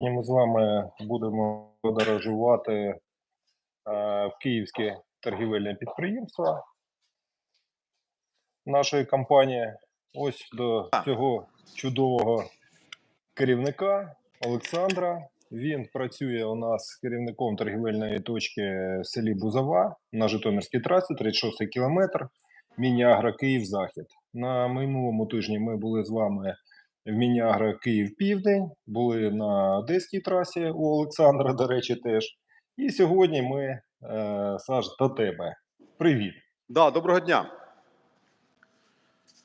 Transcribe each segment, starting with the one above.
Ми з вами будемо подорожувати е, в київське торгівельне підприємство нашої компанії. Ось до цього чудового керівника Олександра. Він працює у нас керівником торгівельної точки в селі Бузова на Житомирській трасі, 36 кілометр, Міні-Агро Київ-Захід. На минулому тижні ми були з вами в Міні-Агро Київ-Південь, були на Одеській трасі у Олександра, до речі, теж. І сьогодні ми, е, Саш, до тебе. Привіт. Да, доброго дня.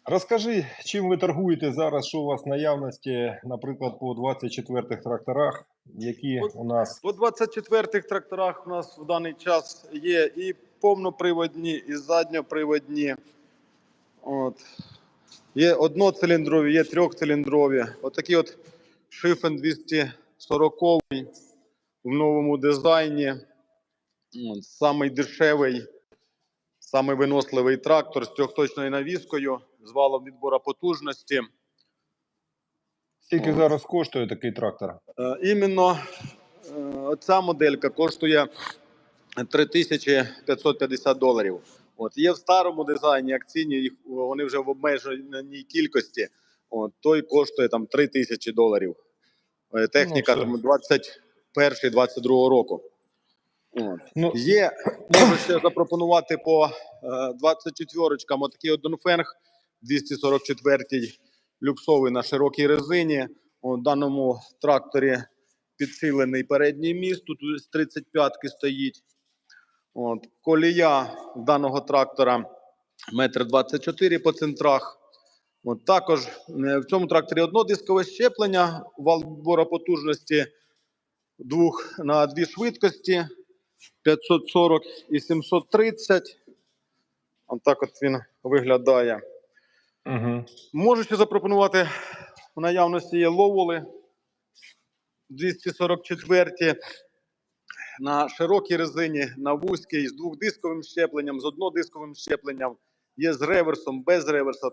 Розкажи, чим ви торгуєте зараз, що у вас наявності, наприклад, по 24-х тракторах, які От- у нас По 24-х тракторах у нас в даний час є і повноприводні, і задньоприводні. От. Є одноциліндрові, є трьохциліндрові. Отакі от Шифен 240 в новому дизайні. Самий дешевий, самий виносливий трактор з трьохточною навіскою, з валом відбора потужності. скільки зараз коштує такий трактор? Е, Іменно е, ця моделька коштує 3550 доларів. От є в старому дизайні акційні, їх вони вже в обмеженій кількості. От той коштує там 3000 доларів. Е, Техніка Ну, 21-22 року. От. Ну, Є, можу ще запропонувати по е, 24 отакий от Донфенг 244 люксовий на широкій резині. У даному тракторі підсилений передній міст, тут з 35-ки стоїть. От, колія даного трактора метр 24 по центрах. От, також е, в цьому тракторі однодискове щеплення, вал відбору потужності двох на дві швидкості 540 і 730. Отак от він виглядає. угу. Можу ще запропонувати в наявності є ловоли 244 на широкій резині, на вузькій, з двохдисковим щепленням, з однодисковим щепленням, є з реверсом, без реверса.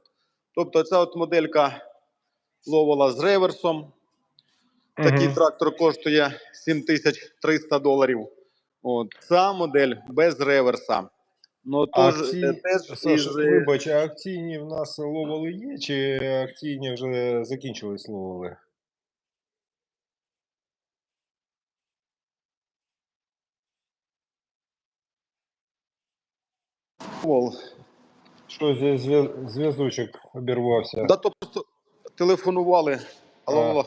Тобто ця от моделька ловола з реверсом. Такий Мгм. трактор коштує 7300 доларів. От, ця модель без реверса. Ну, тож, Акції- е, теж Саша, із, е, вибач, а акційні в нас ловили є, чи акційні вже закінчились ловили? Вол. Щось зі- зв'я- зв'язочок обірвався. Да, то просто телефонували. Алло, алло.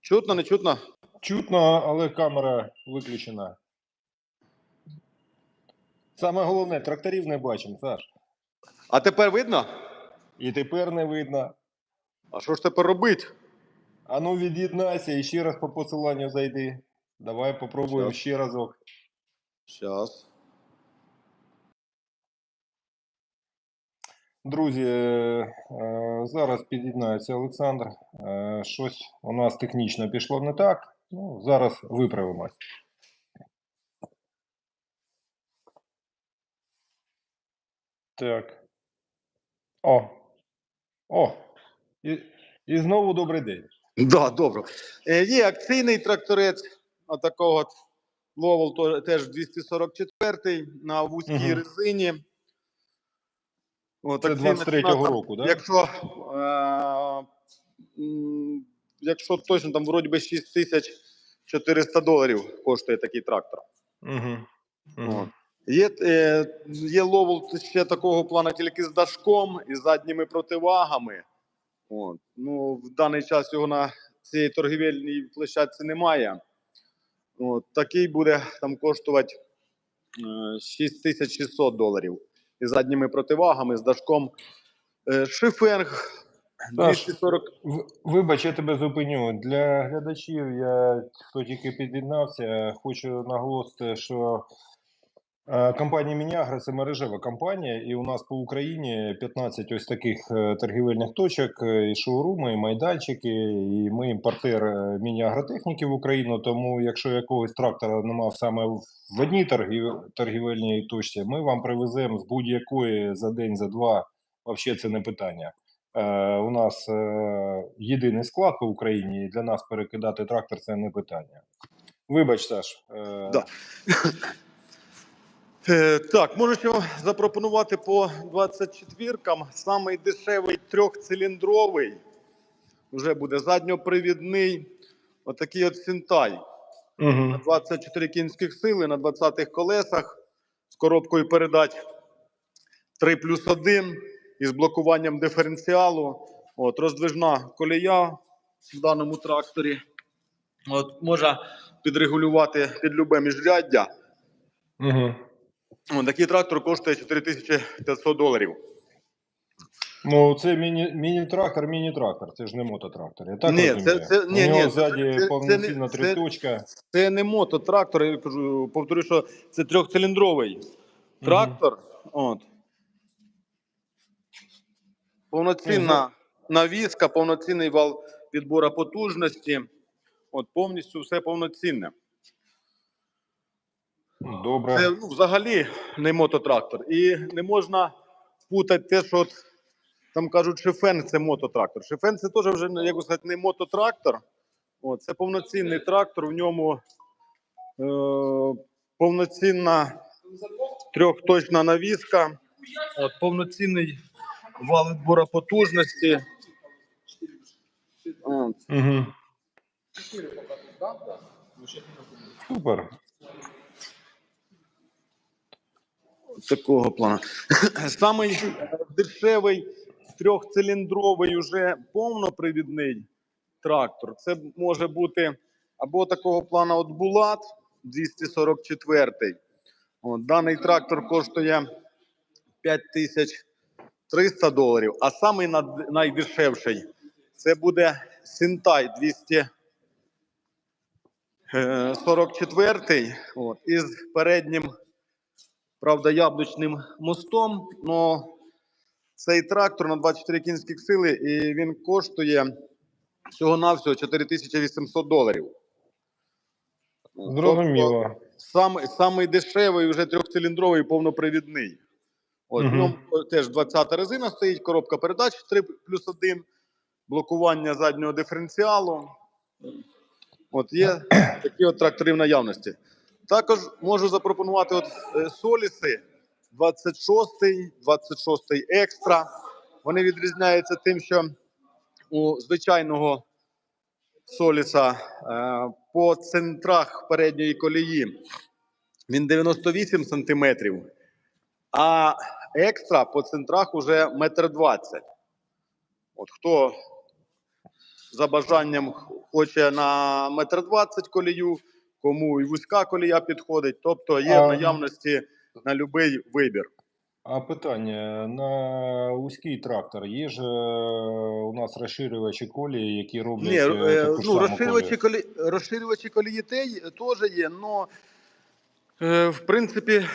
Чутно, не чутно? Чутно, але камера виключена. Саме головне, тракторів не бачимо, Саш. А тепер видно? І тепер не видно. А що ж тепер робити? А ну від'єднайся і ще раз по посиланню зайди. Давай попробуємо Щас. ще разок. Зараз. Друзі, е, е, зараз під'єднається Олександр. Е, Щось у нас технічно пішло не так. Ну, зараз виправимось. Так. О. О. І, і знову добрий день. Да, добре. Е, є акційний тракторець, отакого от Ловол теж 244 на вузькій Мгм. резині. От, Це акційна 23-го року, да? Якщо, е, якщо точно, там вроді би 6400 доларів коштує такий трактор. Угу. От. Є, е, є ловол ще такого плану тільки з дашком і задніми противагами. От. Ну, в даний час його на цій торгівельній площадці немає. От. Такий буде там коштувати е, 6600 доларів. І задніми противагами, з дашком. Е, шифенг Саш, 240. В- Вибач, я тебе зупиню. Для глядачів, я хто тільки під'єднався, хочу наголосити, що компанія Мінягра це мережева компанія, і у нас по Україні 15 ось таких е, торгівельних точок, е, і шоуруми, і майданчики, і ми імпортер е, міні-агротехніки в Україну. Тому, якщо якогось трактора немає саме в одній торгів- торгівельній точці, ми вам привеземо з будь-якої за день, за два. Взагалі це не питання. Е, у нас е, єдиний склад по Україні, і для нас перекидати трактор це не питання. Вибач, Саш. Е, Да. Е, Так, можу ще вам запропонувати по 24-кам. Самий дешевий трьохциліндровий. Вже буде задньопривідний. Отакий от Сінтай. Угу. На 24 кінських сили на 20-х колесах з коробкою передач 3 плюс 1 із блокуванням диференціалу. От, роздвижна колія в даному тракторі. От, можна підрегулювати під любе міжряддя. Угу. Такий трактор коштує 4500 доларів. Ну, це міні, міні-трактор, міні-трактор, це ж не мототрактор. Я так Ні, розумію. це- це- ні, У нього ні, ззаді це- це повноцінна це- триточка. Це не мототрактор, я кажу, повторю, що це трьохциліндровий трактор. От. Повноцінна навіска, повноцінний вал підбору потужності. От повністю все повноцінне. Добре. Це ну, взагалі не мототрактор. І не можна путати те, що от, там кажуть, шифен це мототрактор. Шифен це теж вже, як сказати, не мототрактор. От, це повноцінний трактор, в ньому е, повноцінна трьохточна навіска, от, повноцінний вал відбору потужності. От. Угу. Супер. Такого плану. Самий дешевий трьохциліндровий уже повнопривідний трактор. Це може бути або такого плану от Булат 244. От, даний трактор коштує 5300 доларів, а самий найдешевший це буде Синтай 244 от, із переднім правда, яблучним мостом. Но цей трактор на 24 кінських сили, і він коштує всього-навсього 4800 доларів. Тобто, Зрозуміло. Самий, самий дешевий, вже трьохциліндровий повнопривідний. От, в ньому теж 20-та резина стоїть, коробка передач 3 плюс 1, блокування заднього диференціалу. От є такі от трактори в наявності. Також можу запропонувати от е, соліси 26, 26 екстра. Вони відрізняються тим, що у звичайного соліса е, по центрах передньої колії він 98 сантиметрів, а екстра по центрах уже метр двадцять. От хто за бажанням хоче на метр двадцять колію, кому і вузька колія підходить, тобто є в наявності на будь-який вибір. А питання на вузький трактор є ж е, у нас розширювачі колії, які роблять Ні, е, е, таку ну, розширювачі, колію? колі... розширювачі колії теж є, але в принципі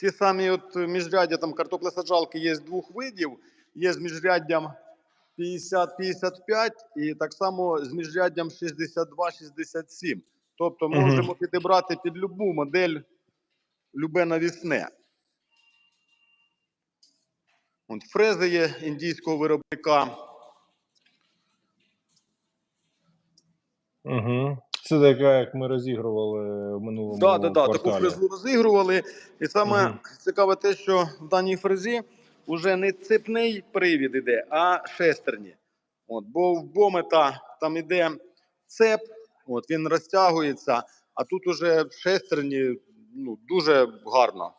ті самі от міжряддя, там картоплесаджалки є з двох видів, є з міжряддям 50-55 і так само з міжряддям 62-67. Тобто можемо підібрати під любу модель, любе навісне. От фрези є індійського виробника. Угу. Це така, як ми розігрували в минулому Да, да, да, таку фрезу розігрували. І саме Мгм. цікаве те, що в даній фрезі вже не цепний привід іде, а шестерні. От, бо в бомета там іде цеп, от, він розтягується, а тут уже в шестерні ну, дуже гарно.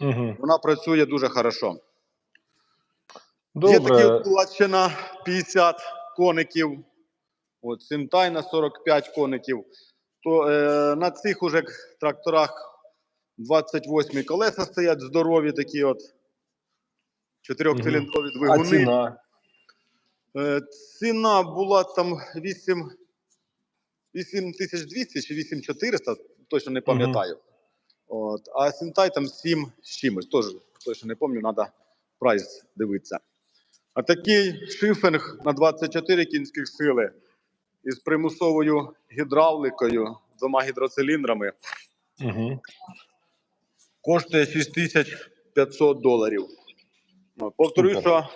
Угу. Вона працює дуже хорошо. Добре. Є такі от була ще на 50 коників, от Синтай на 45 коників. То е, на цих уже тракторах 28 колеса стоять здорові такі от чотирьохциліндрові А двигуни. ціна? Е, ціна була там 8, 8200 чи 8400, точно не пам'ятаю. От, а Сінтай там 7 з чимось, теж точно не пам'ятаю, треба прайс дивитися. А такий шифинг на 24 кінських сили із примусовою гідравликою, двома гідроциліндрами Угу. коштує 6500 доларів. Повторюю, що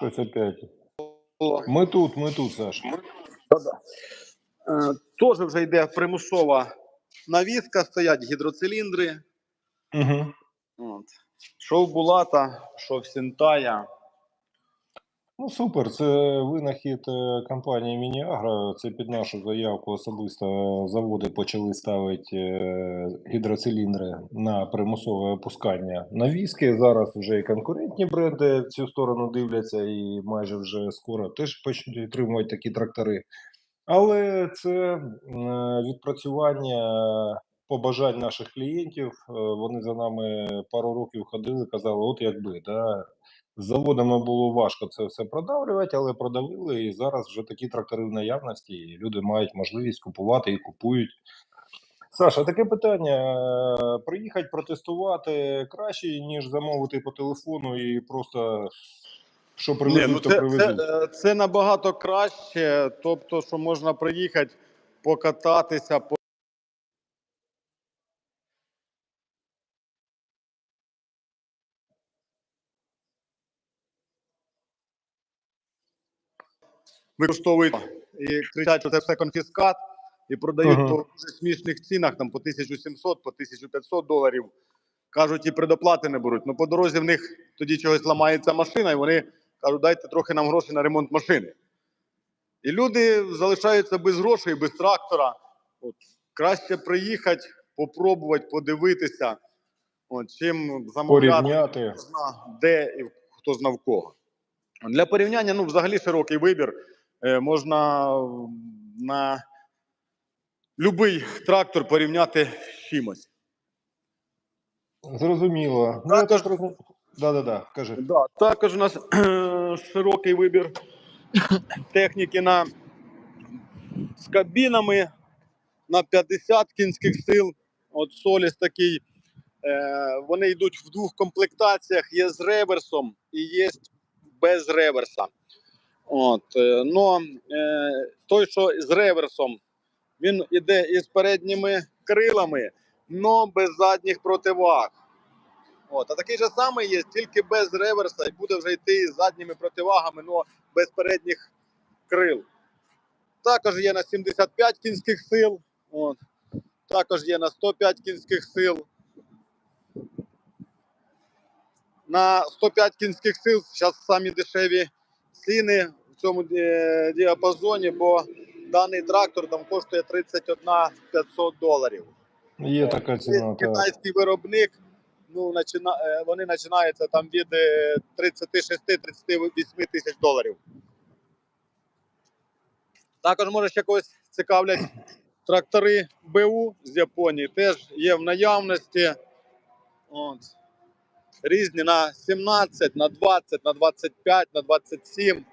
Щось опять. Ми тут, ми тут, Саш. Е, Теж вже йде примусова навіска, стоять гідроциліндри. Угу. От. Що в Булата, що в Сінтая. Ну, супер. Це винахід е, компанії Мініагро. Це під нашу заявку особисто заводи почали ставити е, гідроциліндри на примусове опускання навіски. Зараз вже і конкурентні бренди в цю сторону дивляться, і майже вже скоро теж почнуть отримувати такі трактори. Але це е, відпрацювання побажань наших клієнтів. Вони за нами пару років ходили, казали, от якби, да, з заводами було важко це все продавлювати, але продавили, і зараз вже такі трактори в наявності, і люди мають можливість купувати і купують. Саша, таке питання: е, приїхати протестувати краще, ніж замовити по телефону і просто що привезуть, ну то це, привезуть. це, це набагато краще. Тобто, що можна приїхати, покататися, використовують і кричать, що це все конфіскат, і продають Ага. по дуже смішних цінах, там по 1700, по 1500 доларів. Кажуть, і предоплати не беруть. Ну по дорозі в них тоді чогось ламається машина, і вони кажуть, дайте трохи нам грошей на ремонт машини. І люди залишаються без грошей, без трактора. От. Краще приїхати, попробувати, подивитися, от, чим замовляти хто зна де і хто знав кого. Для порівняння, ну, взагалі широкий вибір. Е, можна на будь-який трактор порівняти з чимось. Зрозуміло. Ну, Також- так. Да-да-да, кажи. Да, також у нас широкий вибір техніки на, з кабінами на 50 кінських сил. От Соліс такий. Е, вони йдуть в двох комплектаціях: є з реверсом і є без реверса. От, е, но е, той, що з реверсом, він іде із передніми крилами, но без задніх противаг. От, а такий же самий є, тільки без реверса, і буде вже йти з задніми противагами, але без передніх крил. Також є на 75 кінських сил, от. також є на 105 кінських сил. На 105 кінських сил зараз самі дешеві ціни в цьому е, діапазоні, бо даний трактор там коштує 31 500 доларів. Є така ціна. Так. Китайський виробник, ну, е, вони починаються там від е, 36-38 тисяч доларів. Також, може, ще когось цікавлять трактори БУ з Японії, теж є в наявності. От. Різні на 17, на 20, на 25, на 27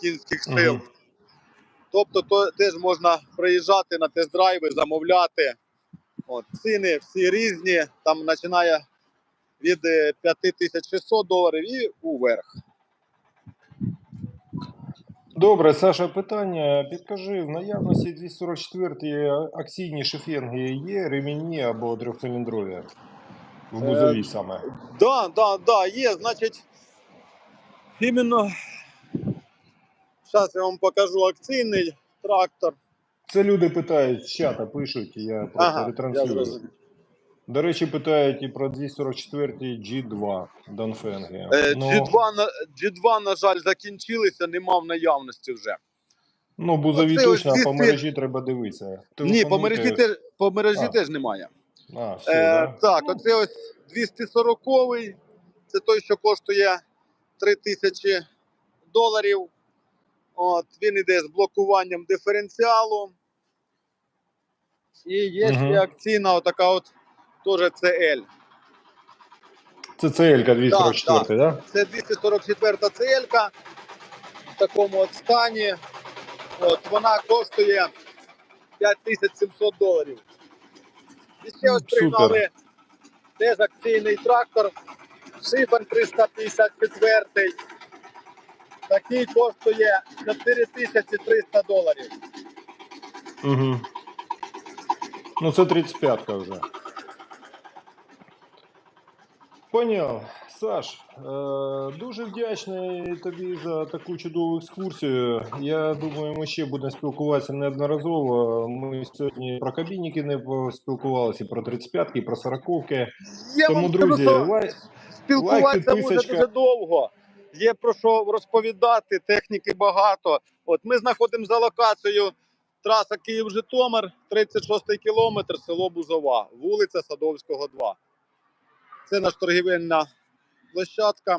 кінських сил. Мгм. Тобто то, теж можна приїжджати на тест-драйви, замовляти. От, ціни всі різні, там починає від е, 5600 доларів і уверх. Добре, Саша, питання. Підкажи, в наявності 244 акційні шифенги є ремінні або трьохциліндрові? В бузовій саме. Да, да, да, є, значить, іменно зараз я вам покажу акційний трактор. Це люди питають з чата, пишуть, я просто Ага, ретранслюю. зрозумів. До речі, питають і про 244 G2 Донфенги. Е, Ну, G2, на, G2, на жаль, закінчилися, нема в наявності вже. ну, бузові точно, а по 200 мережі треба дивитися. Ні, по мережі, теж, по мережі А. теж немає. А, все, Е, да? так, Ну, оце ось 240-й. Це той, що коштує 3000 доларів. От, він іде з блокуванням диференціалу. І є Мгм. ще акційна, отака от теж CL. Це CL 244, да? Це 244 CL в такому от стані. От, вона коштує 5700 доларів. І ще ось Супер. пригнали теж акційний трактор Шифен 354. Такий коштує 4300 доларів. Угу. Ну, це 35-ка вже. Поняв. Саш, е, дуже вдячний тобі за таку чудову екскурсію. Я думаю, ми ще будемо спілкуватися неодноразово. Ми сьогодні про кабінники не спілкувалися, про 35-ки, і про 40-ки. Я Тому, вам друзі, скажу, спілкуватися лайк, буде дуже довго. Є про що розповідати, техніки багато. От ми знаходимося за локацією. Траса Київ-Житомир, 36 кілометр, село Бузова, вулиця Садовського, 2. Це наша торгівельна площадка.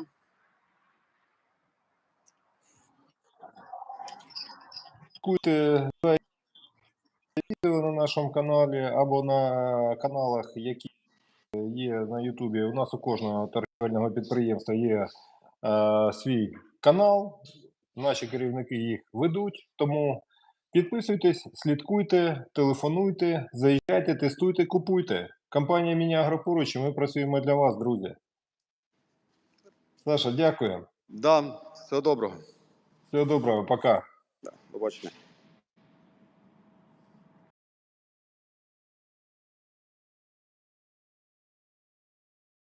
відео на нашому каналі або на каналах, які є на Ютубі. У нас у кожного торгівельного підприємства є е, свій канал. Наші керівники їх ведуть. Тому підписуйтесь, слідкуйте, телефонуйте, заїжджайте, тестуйте, купуйте. Компанія Міні Агропоруч, ми працюємо для вас, друзі. Саша, дякую. Да, всього доброго. Всього доброго, пока. До побачення.